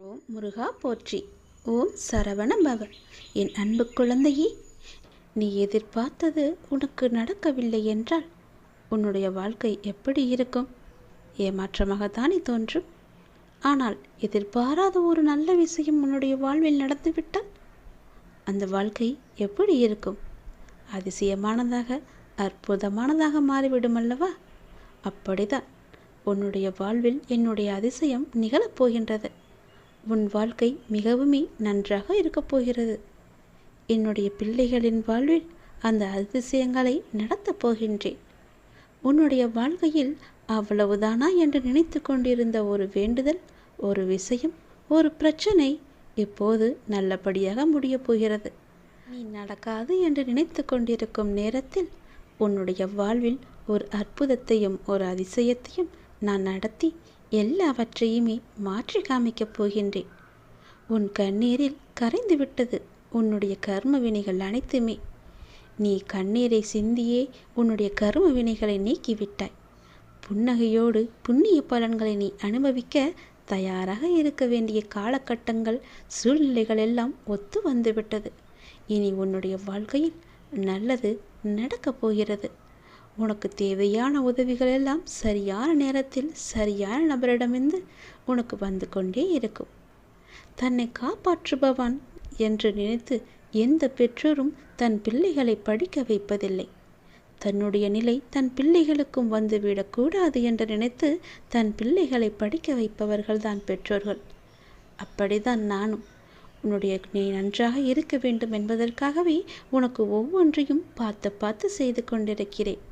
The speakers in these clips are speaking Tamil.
ஓம் முருகா போற்றி. ஓம் சரவண பவ என் அன்பு குழந்தையே நீ எதிர்பார்த்தது உனக்கு நடக்கவில்லை என்றால் உன்னுடைய வாழ்க்கை எப்படி இருக்கும்? ஏமாற்றமாகத்தானே தோன்றும். ஆனால் எதிர்பாராத ஒரு நல்ல விஷயம் உன்னுடைய வாழ்வில் நடந்துவிட்டால் அந்த வாழ்க்கை எப்படி இருக்கும்? அதிசயமானதாக அற்புதமானதாக மாறிவிடும் அல்லவா? அப்படிதான் உன்னுடைய வாழ்வில் என்னுடைய அதிசயம் நிகழப் போகின்றது. உன் வாழ்க்கை மிகவுமே நன்றாக இருக்கப் போகிறது. என்னுடைய பிள்ளைகளின் வாழ்வில் அந்த அதிசயங்களை நடத்தப் போகின்றேன். உன்னுடைய வாழ்க்கையில் அவ்வளவுதானா என்று நினைத்து கொண்டிருந்த ஒரு வேண்டுதல் ஒரு விஷயம் ஒரு பிரச்சனை இப்போது நல்லபடியாக முடியப் போகிறது. நீ நடக்காது என்று நினைத்து கொண்டிருக்கும் நேரத்தில் உன்னுடைய வாழ்வில் ஒரு அற்புதத்தையும் ஒரு அதிசயத்தையும் நான் நடத்தி எல்லாவற்றையுமே மாற்றி காமிக்கப் போகின்றேன். உன் கண்ணீரில் கரைந்து விட்டது உன்னுடைய கர்ம வினைகள் அனைத்துமே. நீ கண்ணீரை சிந்தியே உன்னுடைய கர்ம வினைகளை நீக்கிவிட்டாய். புன்னகையோடு புண்ணிய பலன்களை நீ அனுபவிக்க தயாராக இருக்க வேண்டிய காலகட்டங்கள் சூழ்நிலைகள் எல்லாம் ஒத்து வந்துவிட்டது. இனி உன்னுடைய வாழ்க்கையில் நல்லது நடக்கப் போகிறது. உனக்கு தேவையான உதவிகள் எல்லாம் சரியான நேரத்தில் சரியான நபரிடமிருந்து உனக்கு வந்து கொண்டே இருக்கும். தன்னை காப்பாற்றுபவன் என்று நினைத்து எந்த பெற்றோரும் தன் பிள்ளைகளை படிக்க வைப்பதில்லை. தன்னுடைய நிலை தன் பிள்ளைகளுக்கும் வந்துவிடக்கூடாது என்று நினைத்து தன் பிள்ளைகளை படிக்க வைப்பவர்கள் தான் பெற்றோர்கள். அப்படிதான் நானும். உன்னுடைய நீ நன்றாக இருக்க வேண்டும் என்பதற்காகவே உனக்கு ஒவ்வொன்றையும் பார்த்து பார்த்து செய்து கொண்டிருக்கிறேன்.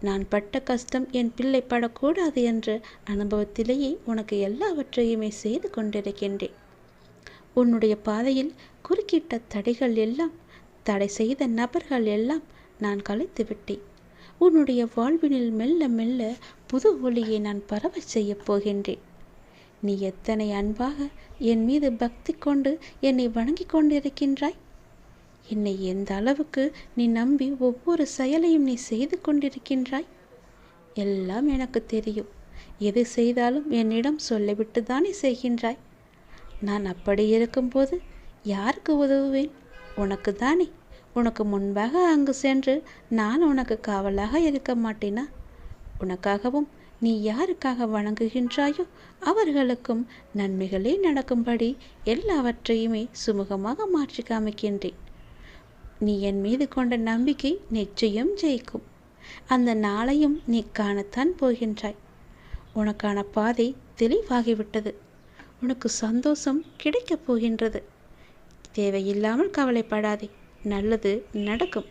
நான் பட்ட கஷ்டம் என் பிள்ளை படக்கூடாது என்ற அனுபவத்திலேயே உனக்கு எல்லாவற்றையுமே செய்து கொண்டிருக்கின்றேன். உன்னுடைய பாதையில் குறுக்கிட்ட தடைகள் எல்லாம் தடை செய்த நபர்கள் எல்லாம் நான் கலைத்து விட்டேன். உன்னுடைய வாழ்வினில் மெல்ல மெல்ல புது ஒளியை நான் பரவச் செய்யப் போகின்றேன். நீ எத்தனை அன்பாக என் மீது பக்தி கொண்டு என்னை வணங்கிக் கொண்டிருக்கின்றாய்? என்னை எந்த அளவுக்கு நீ நம்பி ஒவ்வொரு செயலையும் நீ செய்து கொண்டிருக்கின்றாய்? எல்லாம் எனக்கு தெரியும். எது செய்தாலும் என்னிடம் சொல்லிவிட்டு தானே செய்கின்றாய். நான் அப்படி இருக்கும்போது யாருக்கு உதவுவேன்? உனக்கு தானே. உனக்கு முன்பாக அங்கு சென்று நான் உனக்கு காவலாக இருக்க மாட்டேனா? உனக்காகவும் நீ யாருக்காக வணங்குகின்றாயோ அவர்களுக்கும் நன்மைகளே நடக்கும்படி எல்லாவற்றையுமே சுமூகமாக மாற்றி காமிக்கின்றேன். நீ என் மீது கொண்ட நம்பிக்கை நிச்சயம் ஜெயிக்கும். அந்த நாளையும் நீ காணத்தான் போகின்றாய். உனக்கான பாதை தெளிவாகிவிட்டது. உனக்கு சந்தோஷம் கிடைக்கப் போகின்றது. தேவையில்லாமல் கவலைப்படாதே. நல்லது நடக்கும்.